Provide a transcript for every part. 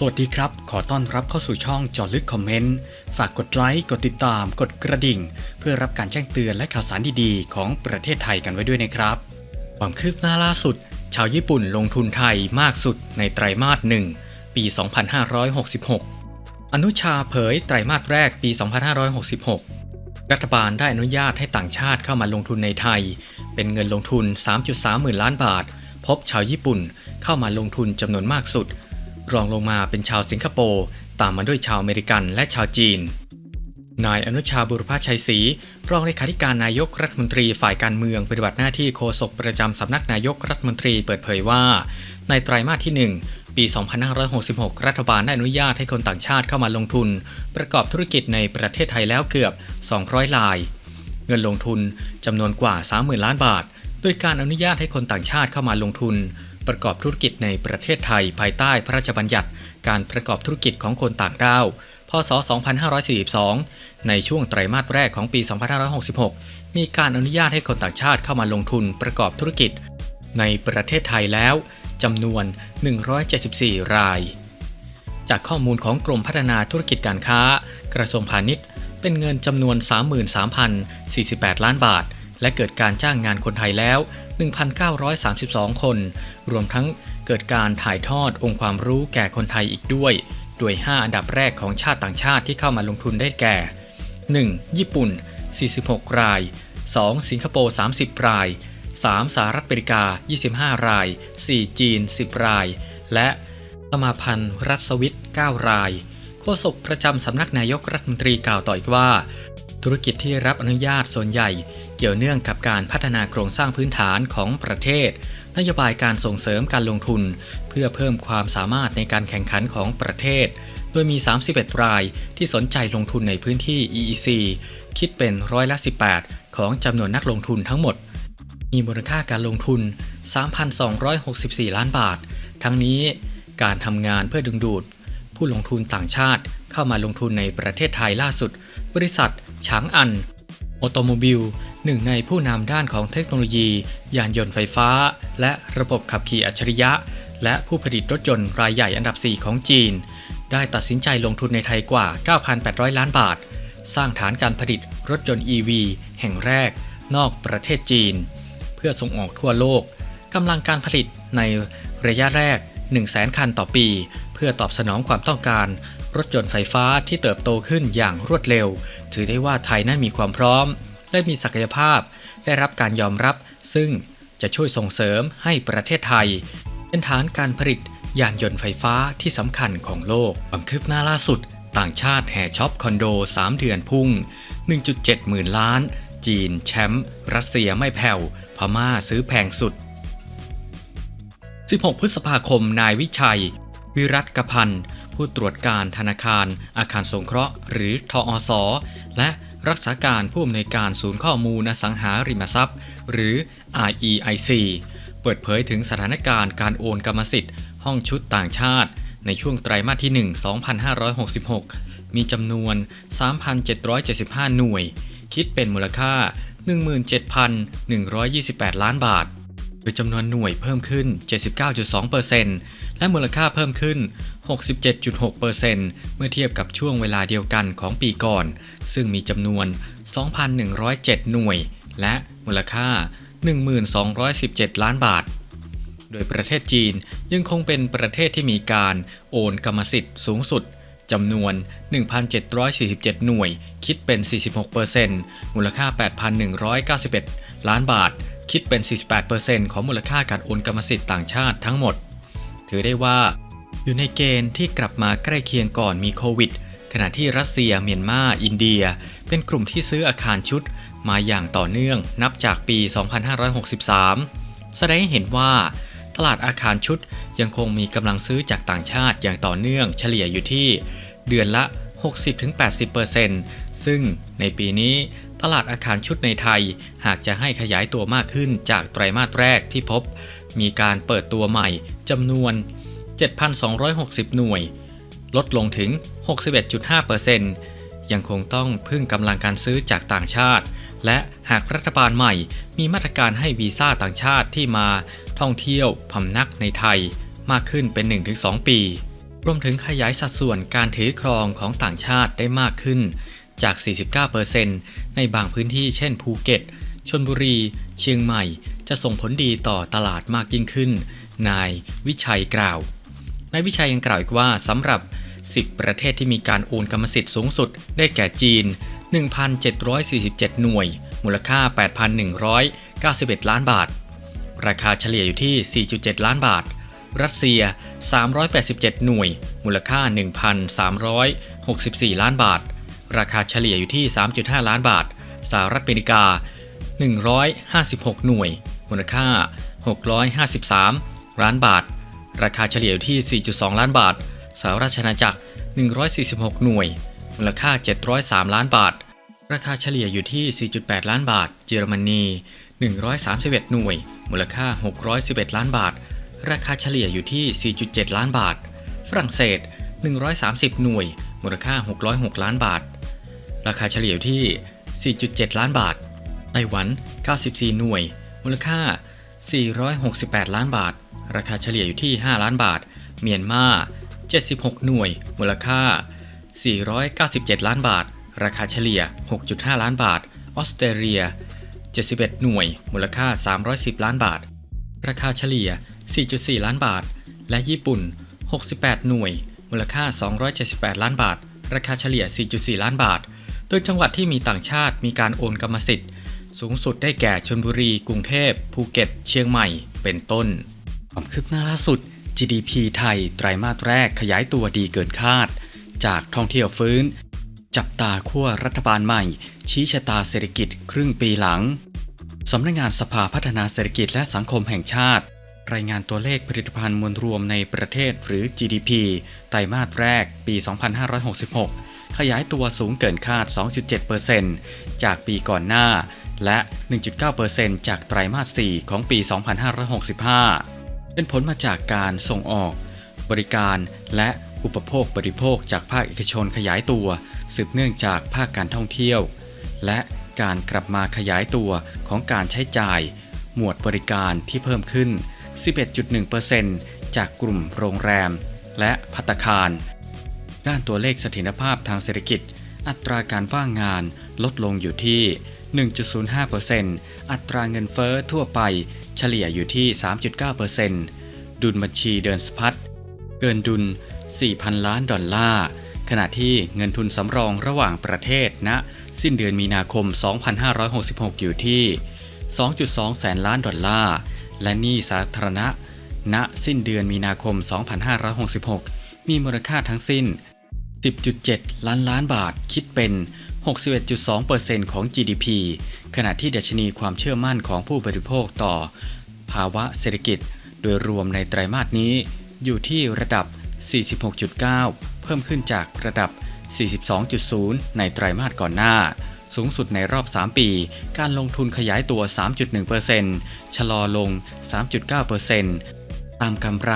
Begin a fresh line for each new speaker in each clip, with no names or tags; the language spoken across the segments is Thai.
สวัสดีครับ ขอต้อนรับเข้าสู่ช่องจอลึกคอมเมนต์ ฝากกดไลค์ กดติดตาม กดกระดิ่ง เพื่อรับการแจ้งเตือนและข่าวสารดีๆ ของประเทศไทยกันไว้ด้วยนะครับ ความคืบหน้าล่าสุด ชาวญี่ปุ่นลงทุนไทยมากสุดในไตรมาสหนึ่งปี 2566 อนุชาเผยไตรมาสแรกปี 2566 รัฐบาลได้อนุญาตให้ต่างชาติเข้ามาลงทุนในไทย เป็นเงินลงทุน 3.3 หมื่นล้านบาท พบชาวญี่ปุ่นเข้ามาลงทุนจำนวนมากสุด รองลงมาเป็นชาวสิงคโปร์ตามมาด้วยชาวอเมริกันและชาวจีน นายอนุชาบุรพชัยศรีรองเลขาธิการนายกรัฐมนตรีฝ่ายการเมืองปฏิบัติหน้าที่โฆษกประจำสำนักนายกรัฐมนตรีเปิดเผยว่า ในไตรมาสที่ 1 ปี 2566 รัฐบาลได้อนุญาตให้คนต่างชาติเข้ามาลงทุน ประกอบธุรกิจในประเทศไทยแล้วเกือบ 200 ราย เงินลงทุนจำนวนกว่า 30,000 ล้านบาท โดยการอนุญาตให้คนต่างชาติเข้ามาลงทุน ประกอบธุรกิจในประเทศไทย ภายใต้พระราชบัญญัติการประกอบธุรกิจของคนต่างด้าว พศ 2542 ในช่วงไตรมาสแรกของปี 2566 มีการอนุญาตให้คนต่างชาติเข้ามาลงทุนประกอบธุรกิจ ในประเทศไทยแล้วจำนวน 174 ราย จากข้อมูลของกรมพัฒนาธุรกิจการค้า กระทรวงพาณิชย์ เป็นเงินจำนวน 33,048 ล้านบาท และเกิดการจ้างงานคนไทยแล้ว 1,932 คน รวมทั้งเกิดการถ่ายทอดองค์ความรู้แก่คนไทยอีกด้วย โดย 5 อันดับแรกของชาติต่างชาติที่เข้ามาลงทุนได้แก่ 1. ญี่ปุ่น 46 ราย 2. สิงคโปร์ 30 ราย 3. สหรัฐอเมริกา 25 ราย 4. จีน 10 ราย และสมาพันธ์รัฐสวิต 9 ราย โฆษกประจำสำนักนายกรัฐมนตรีกล่าวต่ออีกว่า ธุรกิจที่รับอนุญาตส่วนใหญ่ เกี่ยวเนื่องกับการพัฒนาโครงสร้างพื้นฐานของประเทศ นโยบายการส่งเสริมการลงทุน เพื่อเพิ่มความสามารถในการแข่งขันของประเทศ โดยมี 31 รายที่สนใจลงทุนในพื้นที่ EEC คิดเป็นร้อยละ 18 ของจำนวนนักลงทุนทั้งหมด มีมูลค่าการลงทุน 3,264 ล้านบาท ทั้งนี้การทำงานเพื่อดึงดูด ผู้ลงทุนต่างชาติเข้ามาลงทุนในประเทศไทยล่าสุด บริษัท ฉางอันออโตโมบิลหนึ่งในผู้นำด้านของเทคโนโลยี ยานยนต์ไฟฟ้า และระบบขับขี่อัจฉริยะ และผู้ผลิตรถยนต์รายใหญ่อันดับ 4 ของจีน ได้ตัดสินใจลงทุนในไทยกว่า 9,800 ล้านบาท สร้างฐานการผลิตรถยนต์ EV แห่งแรก นอกประเทศจีน เพื่อส่งออกทั่วโลกกำลังการผลิตในระยะแรก 100,000 คันต่อปี เพื่อตอบสนองความต้องการ รถยนต์ไฟฟ้าที่เติบโตขึ้นอย่างรวดเร็ว ถือได้ว่าไทยนั้นมีความพร้อม และมีศักยภาพ ได้รับการยอมรับ ซึ่งจะช่วยส่งเสริมให้ประเทศไทย เป็นฐานการผลิตยานยนต์ไฟฟ้าที่สำคัญของโลกความคืบหน้าล่าสุด ต่างชาติแห่ช็อปคอนโด 3 เดือนพุ่ง 1.7 หมื่นล้าน จีนแชมป์รัสเซียไม่แผ่ว พม่าซื้อแพงสุด 16 พฤษภาคมนายวิชัย วิรัตกพันธ์ ผู้ตรวจการธนาคาร อาคารสงเคราะห์ หรือทอสและรักษาการผู้อำนวยการศูนย์ข้อมูลอสังหาริมทรัพย์ หรือ REIC เปิดเผยถึงสถานการณ์การโอนกรรมสิทธิ์ ห้องชุดต่างชาติ ในช่วงไตรมาสที่ 1 2566 มีจำนวน 3,775 หน่วย คิดเป็นมูลค่า 17,128 ล้านบาท ยจำนวนหน่วยเพิ่มขึ้น 79.2%และมูลค่าเพิ่มขึ้น 67.6%เมื่อเทียบกับช่วงเวลาเดียวกันของปีก่อน ซึ่งมีจำนวน 2,107 หน่วย และมูลค่า 1,217 ล้านบาท โดยประเทศจีนยังคงเป็นประเทศที่มีการโอนกรรมสิทธิ์สูงสุดจำนวน 1,747 หน่วย คิดเป็น 46%มูลค่า 8,191 ล้านบาท คิดเป็น 48%ของมูลค่าการโอนกรรมสิทธิ์ต่างชาติทั้งหมด ถือได้ว่า อยู่ในเกณฑ์ที่กลับมาใกล้เคียงก่อนมีโควิด ขณะที่รัสเซียเมียนมาอินเดีย เป็นกลุ่มที่ซื้ออาคารชุดมาอย่างต่อเนื่องนับจากปี 2563 แสดงให้เห็นว่า ตลาดอาคารชุดยังคงมีกำลังซื้อจากต่างชาติอย่างต่อเนื่องเฉลี่ยอยู่ที่เดือนละ 60-80%ซึ่งในปีนี้ ตลาดอาคารชุดในไทย หากจะให้ขยายตัวมากขึ้นจากไตรมาสแรกที่พบ มีการเปิดตัวใหม่จำนวน 7,260 หน่วย ลดลงถึง 61.5%ยังคงต้องพึ่งกำลังการซื้อจากต่างชาติ และหากรัฐบาลใหม่มีมาตรการให้วีซ่าต่างชาติที่มาท่องเที่ยวพำนักในไทยมากขึ้นเป็น 1-2 ปี รวมถึงขยายสัดส่วนการถือครองของต่างชาติได้มากขึ้น จาก 49%ในบางพื้นที่เช่นภูเก็ต ชนบุรี เชียงใหม่ จะส่งผลดีต่อตลาดมากยิ่งขึ้น นายวิชัยกล่าวนายวิชัยยังกล่าวอีกว่าสำหรับ 10 ประเทศที่มีการโอนกรรมสิทธิ์สูงสุด ได้แก่จีน 1,747 หน่วย มูลค่า 8,191 ล้านบาท ราคาเฉลี่ยอยู่ที่ 4.7 ล้านบาท รัสเซีย 387 หน่วย มูลค่า 1,364 ล้านบาท ราคาเฉลี่ยอยู่ที่ 3.5 ล้านบาท สหรัฐอเมริกา 156 หน่วย มูลค่า 653 ล้านบาท ราคาเฉลี่ยอยู่ที่ 4.2 ล้านบาท สหราชอาณาจักร 146 หน่วย มูลค่า 703 ล้านบาท ราคาเฉลี่ยอยู่ที่ 4.8 ล้านบาท เยอรมนี 131 หน่วย มูลค่า 611 ล้านบาท ราคาเฉลี่ยอยู่ที่ 4.7 ล้านบาท ฝรั่งเศส 130 หน่วย มูลค่า 606 ล้านบาท ราคาเฉลี่ยอยู่ที่ 4.7 ล้านบาท ไต้หวัน 94 หน่วย มูลค่า 468 ล้านบาท ราคาเฉลี่ยอยู่ที่ 5 ล้านบาท เมียนมา 76 หน่วย มูลค่า 497 ล้านบาท ราคาเฉลี่ย 6.5 ล้านบาท ออสเตรเลีย 71 หน่วย มูลค่า 310 ล้านบาท ราคาเฉลี่ย 4.4 ล้านบาท และญี่ปุ่น 68 หน่วย มูลค่า 278 ล้านบาท ราคาเฉลี่ย 4.4 ล้านบาท โดยจังหวัดที่มีต่างชาติมีการโอนกรรมสิทธิ์ สูงสุดได้แก่ชลบุรี กรุงเทพ ภูเก็ต เชียงใหม่ เป็นต้น ความคืบหน้าล่าสุด GDP ไทยไตรมาสแรกขยายตัวดีเกินคาด จากท่องเที่ยวฟื้น จับตาขั้วรัฐบาลใหม่ ชี้ชะตาเศรษฐกิจครึ่งปีหลังสำนักงานสภาพัฒนาเศรษฐกิจและสังคมแห่งชาติ รายงานตัวเลขผลิตภัณฑ์มวลรวมในประเทศหรือ GDP ไตรมาสแรกปี 2566 ขยายตัวสูงเกินคาด 2.7%จากปีก่อนหน้า และ 1.9%จากไตรมาส 4 ของปี 2565 เป็นผลมาจากการส่งออก บริการและอุปโภคบริโภคจากภาคเอกชนขยายตัว สืบเนื่องจากภาคการท่องเที่ยว และการกลับมาขยายตัวของการใช้จ่าย หมวดบริการที่เพิ่มขึ้น 11.1%จากกลุ่มโรงแรม และพัตตาคาร ด้านตัวเลขสถินภาพทางเศรษฐกิจ อัตราการว่างงานลดลงอยู่ที่ 1.05%อัตราเงินเฟ้อทั่วไปเฉลี่ยอยู่ที่ 3.9%ดุลบัญชีเดินสะพัดเกินดุล 4,000 ล้านดอลลาร์ ขณะที่เงินทุนสำรองระหว่างประเทศณสิ้นเดือนมีนาคม 2566 อยู่ที่ 2.2 แสนล้านดอลลาร์ และหนี้สาธารณะ ณ สิ้นเดือนมีนาคม 2566 มีมูลค่าทั้งสิ้น 10.7 ล้านล้านบาท คิดเป็น 61.2%ของ GDP ขณะที่ดัชนีความเชื่อมั่นของผู้บริโภคต่อ ภาวะเศรษฐกิจ โดยรวมในไตรมาสนี้ อยู่ที่ระดับ 46.9 เพิ่มขึ้นจากระดับ 42.0 ในไตรมาสก่อนหน้า สูงสุดในรอบ 3 ปี การลงทุนขยายตัว 3.1%ชะลอลง 3.9% ตามกำไร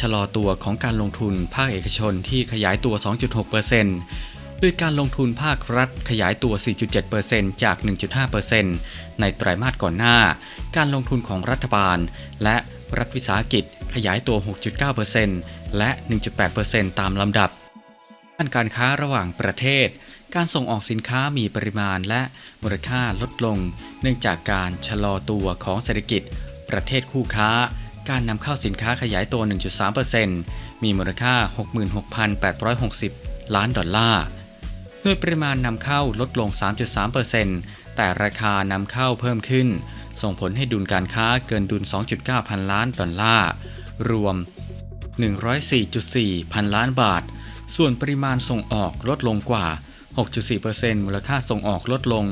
ชะลอตัวของการลงทุนภาคเอกชนที่ขยายตัว 2.6%โดยการลงทุนภาครัฐขยายตัว 4.7%จาก 1.5%ในไตรมาสก่อนหน้า การลงทุนของรัฐบาล และรัฐวิสาหกิจขยายตัว 6.9%และ 1.8%ตามลำดับด้านการค้าระหว่างประเทศ การส่งออกสินค้ามีปริมาณและมูลค่าลดลง เนื่องจากการชะลอตัวของเศรษฐกิจ ประเทศคู่ค้า การนำเข้าสินค้าขยายตัว 1.3%มีมูลค่า 66,860 ล้านดอลลาร์โดยปริมาณนำเข้าลดลง 3.3%แต่ราคานำเข้าเพิ่มขึ้น ส่งผลให้ดุลการค้าเกินดุล 2.9 พันล้านดอลลาร์ รวม 104.4 พันล้านบาท ส่วนปริมาณส่งออกลดลงกว่า 6.4%มูลค่าส่งออกลดลง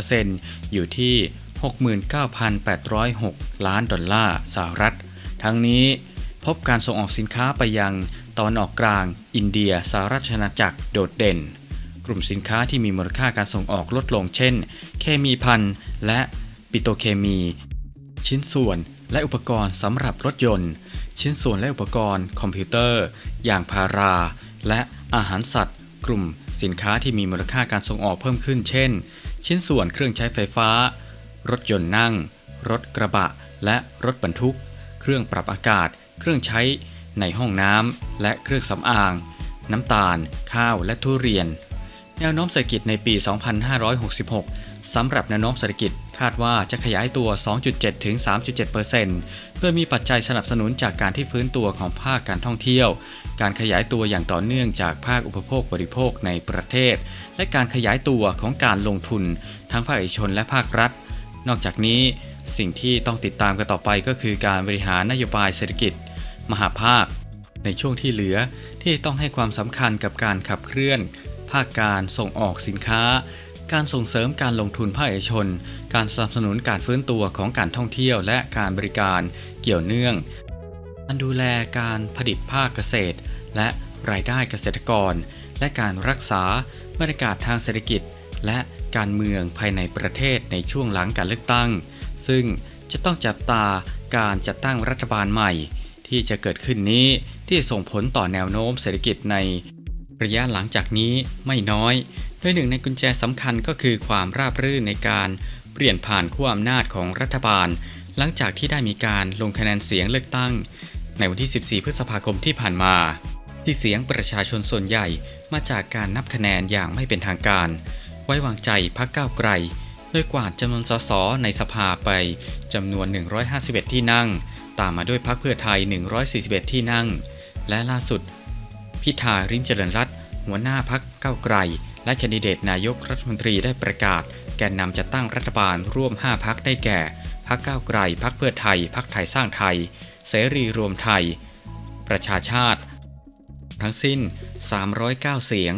4.6%อยู่ที่ 69,806 ล้านดอลลาร์สหรัฐ ทั้งนี้พบการส่งออกสินค้าไปยังตอนออกกลาง อินเดียสหราชอาณาจักรโดดเด่น กลุ่มสินค้าที่มีมูลค่าการส่งออกลดลงเช่น เคมีพันและปิโตเคมี ชิ้นส่วนและอุปกรณ์สำหรับรถยนต์ ชิ้นส่วนและอุปกรณ์คอมพิวเตอร์อย่างพารา และอาหารสัตว์ กลุ่มสินค้าที่มีมูลค่าการส่งออกเพิ่มขึ้น เช่น ชิ้นส่วนเครื่องใช้ไฟฟ้า รถยนต์นั่ง รถกระบะ และรถบรรทุก เครื่องปรับอากาศ เครื่องใช้ ในห้องน้ำและเครื่องสำอาง น้ำตาล ข้าวและทุเรียน แนวโน้มเศรษฐกิจในปี 2566 สำหรับแนวโน้มเศรษฐกิจคาดว่าจะขยายตัว 2.7 ถึง 3.7%โดยมีปัจจัยสนับสนุนจากการที่ฟื้นตัวของภาคการท่องเที่ยว การขยายตัวอย่างต่อเนื่องจากภาคอุปโภคบริโภคในประเทศ และการขยายตัวของการลงทุน ทั้งภาคเอกชนและภาครัฐ นอกจากนี้สิ่งที่ต้องติดตามกันต่อไปก็คือการบริหารนโยบายเศรษฐกิจ มหาภาค ในช่วงที่เหลือที่ต้องให้ความสำคัญกับการขับเคลื่อน ภาคการส่งออกสินค้า การส่งเสริมการลงทุนภาคเอกชน การสนับสนุนการฟื้นตัวของการท่องเที่ยวและการบริการเกี่ยวเนื่องการดูแลการผลิตภาคเกษตร และรายได้เกษตรกร และการรักษาบรรยากาศทางเศรษฐกิจ และ การเมืองภายในประเทศในช่วงหลังการเลือกตั้ง ซึ่งจะต้องจับตาการจัดตั้งรัฐบาลใหม่ ที่จะเกิดขึ้นนี้ที่ส่งผลต่อแนวโน้มเศรษฐกิจในระยะหลังจากนี้ไม่น้อย โดยหนึ่งในกุญแจสำคัญก็คือความราบรื่นในการเปลี่ยนผ่านขั้วอำนาจของรัฐบาล หลังจากที่ได้มีการลงคะแนนเสียงเลือกตั้ง ในวันที่ 14 พฤษภาคมที่ผ่านมาที่เสียงประชาชนส่วนใหญ่มาจากการนับคะแนนอย่างไม่เป็นทางการ ไว้วางใจพักก้าวไกล โดยกวาดจำนวนสสในสภาไปจำนวน 151 ที่นั่ง ตามมาด้วยพักเพื่อไทย 141 ที่นั่ง และล่าสุด พิธาริมเจริญรัตหัวหน้าพักก้าวไกล และแคนดิเดตนายกรัฐมนตรีได้ประกาศ แกนนำจะตั้งรัฐบาลร่วม 5 พักได้แก่พักก้าวไกลพักเพื่อไทยพักไทยสร้างไทย เสรีรวมไทย ประชาชาติ ทั้งสิ้น 309 เสียง